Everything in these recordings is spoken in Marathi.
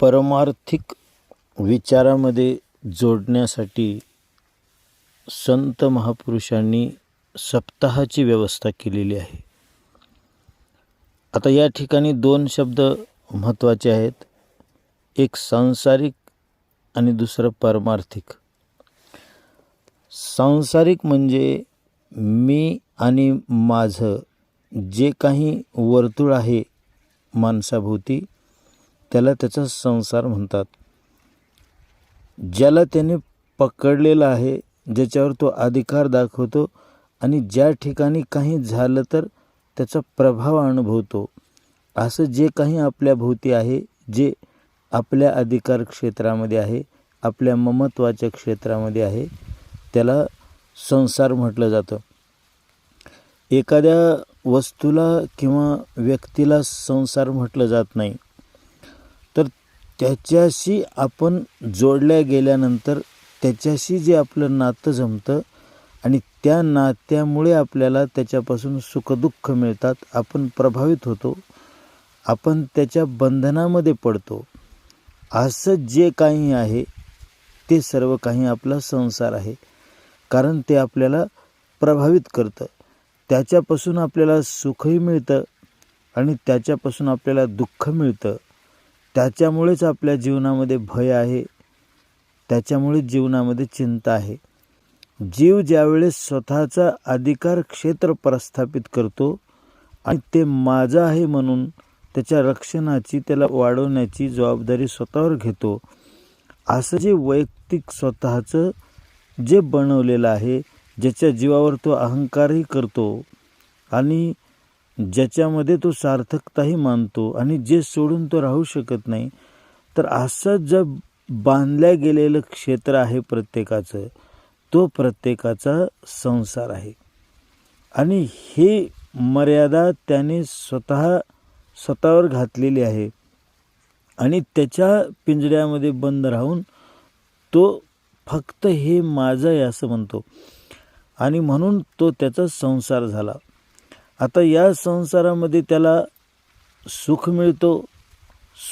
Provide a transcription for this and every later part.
परमार्थिक विचारामध्ये जोडण्यासाठी संत महापुरुषांनी सप्ताहाची व्यवस्था केलेली आहे. आता या ठिकाणी दोन शब्द महत्त्वाचे आहेत. एक सांसारिक आणि दुसरं परमार्थिक. सांसारिक म्हणजे मी आणि माझं जे काही वर्तुळ आहे माणसाभोवती त्याला त्याचा संसार म्हणतात. ज्याला त्याने पकडलेला आहे ज्याच्यावर तो अधिकार दाखवतो आणि ज्या ठिकाणी काही झालं तर त्याचा प्रभाव अनुभवतो. असं जे काही आपल्या भोवती आहे जे आपल्या अधिकार क्षेत्रामध्ये आहे आपल्या ममत्वाच्या क्षेत्रामध्ये आहे त्याला संसार म्हटलं जातं. एखाद्या वस्तूला किंवा व्यक्तीला संसार म्हटलं जात नाही. त्याच्याशी आपण जोडल्या गेल्यानंतर त्याच्याशी जे आपलं नातं जमतं आणि त्या नात्यामुळे आपल्याला त्याच्यापासून सुखदुःख मिळतात आपण प्रभावित होतो आपण त्याच्या बंधनामध्ये पडतो. असं जे काही आहे ते सर्व काही आपला संसार आहे. कारण ते आपल्याला प्रभावित करतं. त्याच्यापासून आपल्याला सुखही मिळतं आणि त्याच्यापासून आपल्याला दुःख मिळतं. त्याच्यामुळेच आपल्या जीवनामध्ये भय आहे. त्याच्यामुळेच जीवनामध्ये चिंता आहे. जीव ज्यावेळेस स्वतःचा अधिकार क्षेत्र प्रस्थापित करतो आणि ते माझं आहे म्हणून त्याच्या रक्षणाची त्याला वाढवण्याची जबाबदारी स्वतःवर घेतो असं जे वैयक्तिक स्वतःचं जे बनवलेलं आहे ज्याच्या जीवावर तो अहंकारही करतो आणि ज्याच्यामध्ये तो सार्थकताही मानतो आणि जे सोडून तो राहू शकत नाही तर असं जर बांधल्या गेलेलं क्षेत्र आहे प्रत्येकाचं तो प्रत्येकाचा संसार आहे. आणि हे मर्यादा त्याने स्वतः स्वतःवर घातलेली आहे. आणि त्याच्या पिंजऱ्यामध्ये बंद राहून तो फक्त हे माझं आहे असं म्हणतो. आणि म्हणून तो त्याचा संसार झाला. आता या संसारामध्ये त्याला सुख मिळतो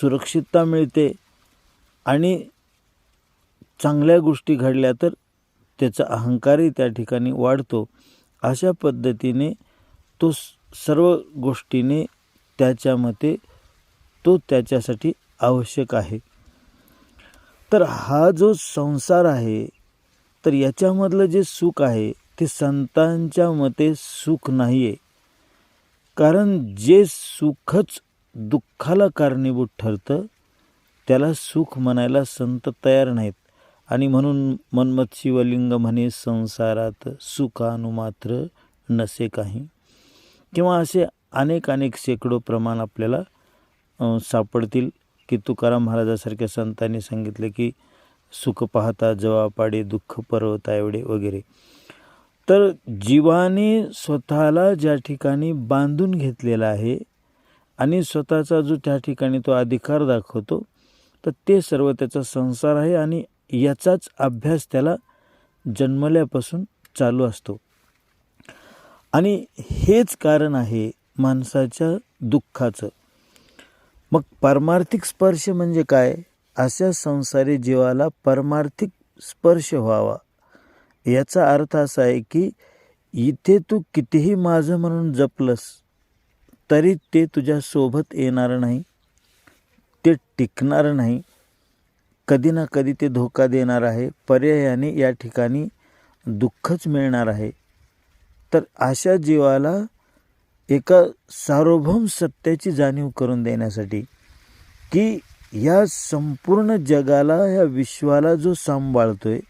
सुरक्षितता मिळते आणि चांगल्या गोष्टी घडल्या तर त्याचा अहंकारही त्या ठिकाणी वाढतो. अशा पद्धतीने तो सर्व गोष्टीने त्याच्या मते तो त्याच्यासाठी आवश्यक आहे. तर हा जो संसार आहे तर याच्यामधलं जे सुख आहे ते संतांच्या मते सुख नाही आहे कारण जे सुखच दुःखाला कारणीभूत ठरतं त्याला सुख म्हणायला संत तयार नाहीत. आणि म्हणून मनमत शिवलिंग म्हणे संसारात सुखानुमात्र नसे काही. किंवा असे अनेक अनेक शेकडो प्रमाण आपल्याला सापडतील. की तुकाराम महाराजासारख्या संतांनी सांगितले की सुख पाहता जवापाडे दुःख पर्वता एवढे वगैरे. तर जीवाने स्वतःला ज्या ठिकाणी बांधून घेतलेला आहे आणि स्वतःचा जो त्या ठिकाणी तो अधिकार दाखवतो तर ते सर्व त्याचा संसार आहे आणि याचाच अभ्यास त्याला जन्मल्यापासून चालू असतो. आणि हेच कारण आहे माणसाच्या दुःखाचं. मग परमार्थिक स्पर्श म्हणजे काय? अशा संसारी जीवाला परमार्थिक स्पर्श व्हावा. याचा अर्थ असा आहे की इथे तू कितीही माझं म्हणून जपलंस तरी ते तुझ्यासोबत येणार नाही ते टिकणार नाही. कधी ना कधी ते धोका देणार आहे पर्यायाने या ठिकाणी दुःखच मिळणार आहे. तर अशा जीवाला एका सार्वभौम सत्याची जाणीव करून देण्यासाठी की या संपूर्ण जगाला या विश्वाला जो सांभाळतो आहे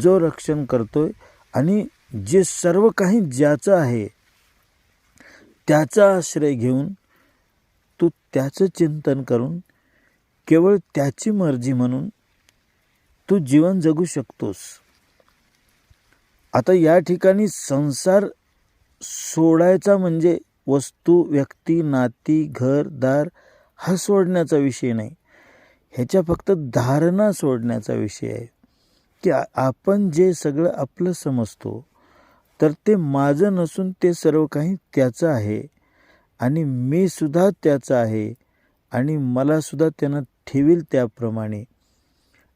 जो रक्षण करतोय आणि जे सर्व काही ज्याचं आहे त्याचा आश्रय घेऊन तू त्याचं चिंतन करून केवळ त्याची मर्जी म्हणून तू जीवन जगू शकतोस. आता या ठिकाणी संसार सोडायचा म्हणजे वस्तू व्यक्ती नाती घर दार हा सोडण्याचा विषय नाही. ह्याच्या फक्त धारणा सोडण्याचा विषय आहे. की आपण जे सगळं आपलं समजतो तर ते माझं नसून ते सर्व काही त्याचं आहे. आणि मी सुद्धा त्याचं आहे. आणि मलासुद्धा त्यानं ठेवील त्याप्रमाणे.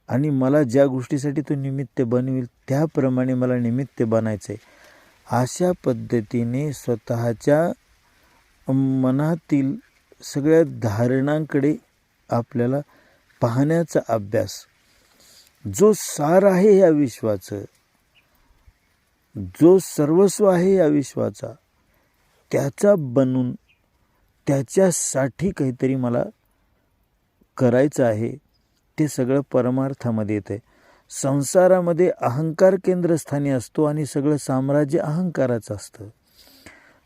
आणि मला ज्या गोष्टीसाठी तो निमित्त बनवेल त्याप्रमाणे मला निमित्त बनायचं आहे अशा पद्धतीने स्वतःच्या मनातील सगळ्या धारणांकडे आपल्याला पाहण्याचा अभ्यास जो सार आहे या विश्वाचं जो सर्वस्व आहे या विश्वाचा त्याचा बनून त्याच्यासाठी काहीतरी मला करायचं आहे ते सगळं परमार्थामध्ये येतं आहे संसारामध्ये अहंकार केंद्रस्थानी असतो आणि सगळं साम्राज्य अहंकाराचं असतं.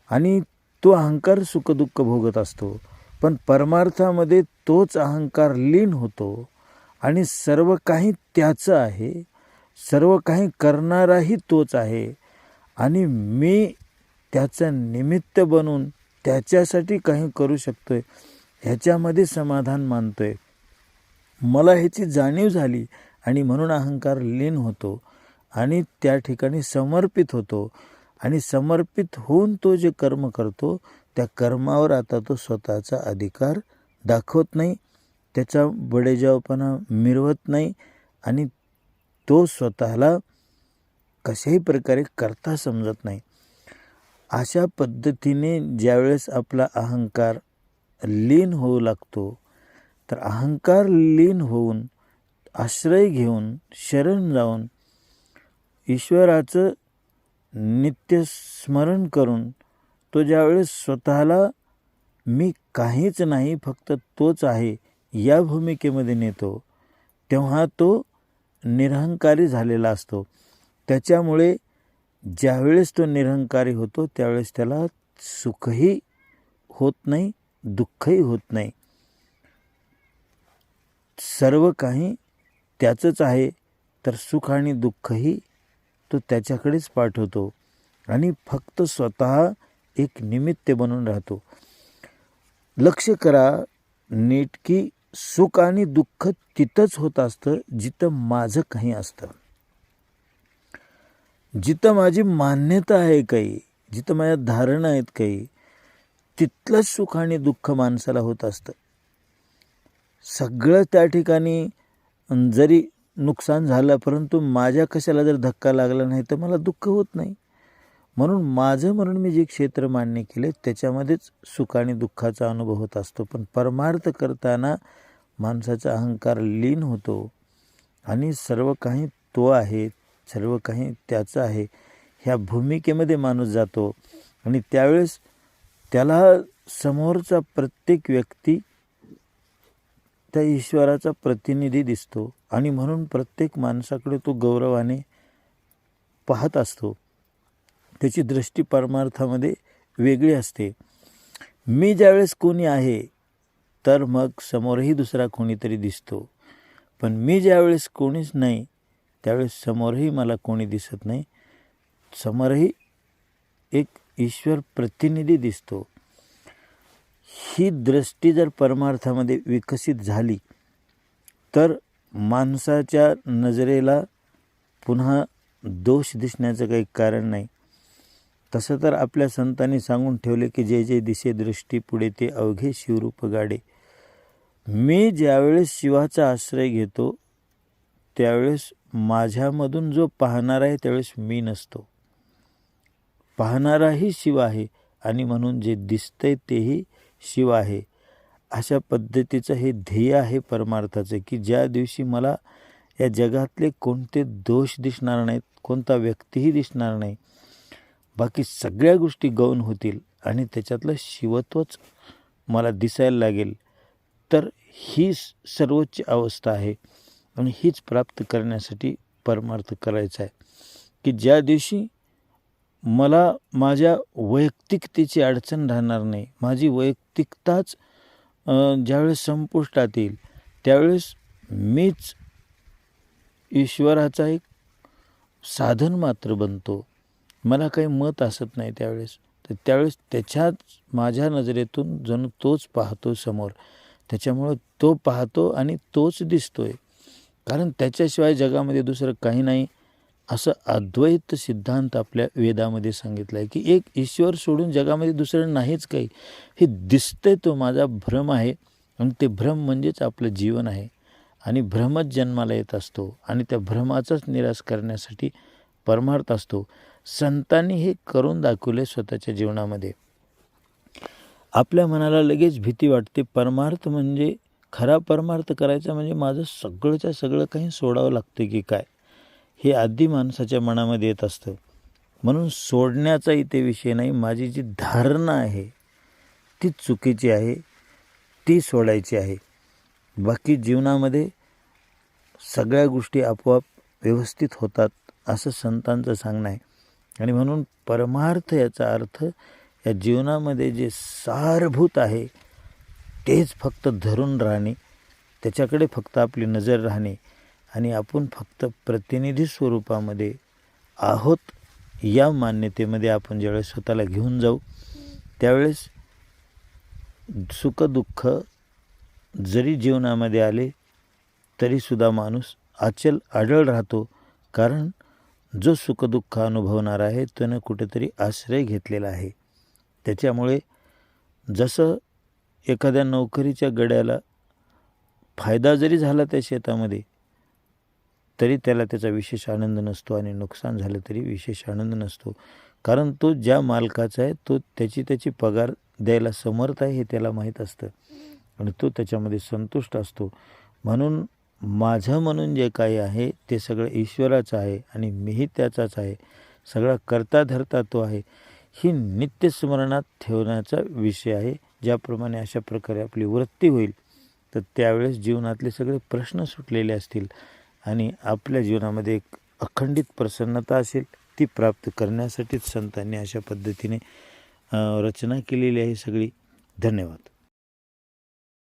आणि तो अहंकार सुखदुःख भोगत असतो पण परमार्थामध्ये तोच अहंकार लीन होतो. आणि सर्व काही त्याचं आहे. सर्व काही करणाराही तोच आहे. आणि मी त्याचं निमित्त बनून त्याच्यासाठी काही करू शकतो आहे ह्याच्यामध्ये समाधान मानतो आहे मला ह्याची जाणीव झाली आणि म्हणून अहंकार लीन होतो आणि त्या ठिकाणी समर्पित होतो. आणि समर्पित होऊन तो जे कर्म करतो त्या कर्मावर आता तो स्वतःचा अधिकार दाखवत नाही. त्याचा बडेजावपणा मिरवत नाही आणि तो स्वतःला कशाही प्रकारे करता समजत नाही. अशा पद्धतीने ज्यावेळेस आपला अहंकार लीन होऊ लागतो तर अहंकार लीन होऊन आश्रय घेऊन शरण जाऊन ईश्वराचं नित्य स्मरण करून तो ज्यावेळेस स्वतःला मी काहीच नाही फक्त तोच आहे या भूमिकेमध्ये नेतो तेव्हा तो निरहंकारी झालेला असतो. त्याच्यामुळे ज्यावेळेस तो निरहंकारी होतो त्यावेळेस त्याला सुखही होत नाही दुःखही होत नाही. सर्व काही त्याचंच आहे तर सुख आणि दुःखही तो त्याच्याकडेच पाठवतो आणि फक्त स्वतः एक निमित्त बनून राहतो. लक्ष करा नीट की सुख आणि दुःख तिथंच होत असतं जिथं माझं काही असतं. जिथं माझी मान्यता आहे काही जिथं माझ्या धारणा आहेत काही तिथलंच सुख आणि दुःख माणसाला होत असतं. सगळं त्या ठिकाणी जरी नुकसान झालं परंतु माझ्या कशाला जर धक्का लागला नाही तर मला दुःख होत नाही. म्हणून माझं म्हणून मी जे क्षेत्र मान्य केले त्याच्यामध्येच सुख आणि दुःखाचा अनुभव होत असतो. पण परमार्थ करताना माणसाचा अहंकार लीन होतो आणि सर्व काही तो आहे सर्व काही त्याचं आहे ह्या भूमिकेमध्ये माणूस जातो. आणि त्यावेळेस त्याला समोरचा प्रत्येक व्यक्ती त्या ईश्वराचा प्रतिनिधी दिसतो आणि म्हणून प्रत्येक माणसाकडे तो गौरवाने पाहत असतो. त्याची दृष्टी परमार्थामध्ये वेगळी असते. मी ज्यावेळेस कोणी आहे तर मग समोरही दुसरा कोणीतरी दिसतो. पण मी ज्यावेळेस कोणीच नाही त्यावेळेस समोरही मला कोणी दिसत नाही. समोरही एक ईश्वर प्रतिनिधी दिसतो. ही दृष्टी जर परमार्थामध्ये विकसित झाली तर माणसाच्या नजरेला पुन्हा दोष दिसण्याचं काही कारण नाही. तसं तर आपल्या संतांनी सांगून ठेवले की जे जे दिसे दृष्टी पुढे ते अवघे शिवरूप गाडे मी ज्यावेळेस शिवाचा आश्रय घेतो त्यावेळेस माझ्यामधून जो पाहणारा आहे त्यावेळेस मी नसतो. पाहणाराही शिव आहे आणि म्हणून जे दिसतंय तेही शिव आहे. अशा पद्धतीचं हे ध्येय आहे परमार्थाचं की ज्या दिवशी मला या जगातले कोणते दोष दिसणार नाहीत कोणता व्यक्तीही दिसणार नाही बाकी सगळ्या गोष्टी गौण होतील आणि त्याच्यातलं शिवत्वच मला दिसायला लागेल. तर ही सर्वोच्च अवस्था आहे आणि हीच प्राप्त करण्यासाठी परमार्थ करायचा आहे. की ज्या दिवशी मला माझ्या वैयक्तिकतेची अडचण राहणार नाही माझी वैयक्तिकताच ज्यावेळेस संपुष्टात येईल त्यावेळेस मीच ईश्वराचा एक साधन मात्र बनतो. मला काही मत असत नाही त्यावेळेस. तर त्यावेळेस त्याच्याच माझ्या नजरेतून जणू तोच पाहतो समोर त्याच्यामुळं तो पाहतो आणि तोच दिसतोय. कारण त्याच्याशिवाय जगामध्ये दुसरं काही नाही. असं अद्वैत सिद्धांत आपल्या वेदामध्ये सांगितलं आहे की एक ईश्वर सोडून जगामध्ये दुसरं नाहीच काही. हे दिसतंय तो माझा भ्रम आहे आणि ते भ्रम म्हणजेच आपलं जीवन आहे. आणि भ्रमच जन्माला येत असतो आणि त्या भ्रमाचाच निराश करण्यासाठी परमार्थ असतो. संतांनी हे करून दाखवले स्वतःच्या जीवनामध्ये. आपल्या मनाला लगेच भीती वाटते. परमार्थ म्हणजे खरा परमार्थ करायचा म्हणजे माझं सगळंच्या सगळं काही सोडावं लागतं की काय? हे आधी माणसाच्या मनामध्ये येत असतं. म्हणून सोडण्याचा इथे विषय नाही. माझी जी धारणा आहे ती चुकीची आहे ती सोडायची आहे. बाकी जीवनामध्ये सगळ्या गोष्टी आपोआप व्यवस्थित होतात असं संतांचं सांगणं आहे. आणि म्हणून परमार्थ याचा अर्थ या जीवनामध्ये जे सारभूत आहे तेच फक्त धरून राहणे त्याच्याकडे फक्त आपली नजर राहणे आणि आपण फक्त प्रतिनिधी स्वरूपामध्ये आहोत या मान्यतेमध्ये आपण ज्यावेळेस स्वतःला घेऊन जाऊ त्यावेळेस सुखदुःख जरी जीवनामध्ये आले तरीसुद्धा माणूस अचल आढळ राहतो. कारण जो सुखदुःख अनुभवणार आहे त्यानं कुठेतरी आश्रय घेतलेला आहे. त्याच्यामुळे जसं एखाद्या नोकरीच्या गड्याला फायदा जरी झाला त्या शेतामध्ये तरी त्याला त्याचा विशेष आनंद नसतो आणि नुकसान झालं तरी विशेष आनंद नसतो. कारण तो ज्या मालकाचा आहे तो त्याची त्याची पगार द्यायला समर्थ आहे हे त्याला माहीत असतं. आणि तो त्याच्यामध्ये संतुष्ट असतो. म्हणून माझं म्हणून जे काही आहे ते सगळं ईश्वराचं आहे आणि मीही त्याचाच आहे. सगळा करता धरता तो आहे. ही नित्यस्मरणात ठेवण्याचा विषय आहे. ज्याप्रमाणे अशा प्रकारे आपली वृत्ती होईल तर त्यावेळेस जीवनातले सगळे प्रश्न सुटलेले असतील आणि आपल्या जीवनामध्ये एक अखंडित प्रसन्नता असेल ती प्राप्त करण्यासाठीच संतांनी अशा पद्धतीने रचना केलेली आहे सगळी. धन्यवाद.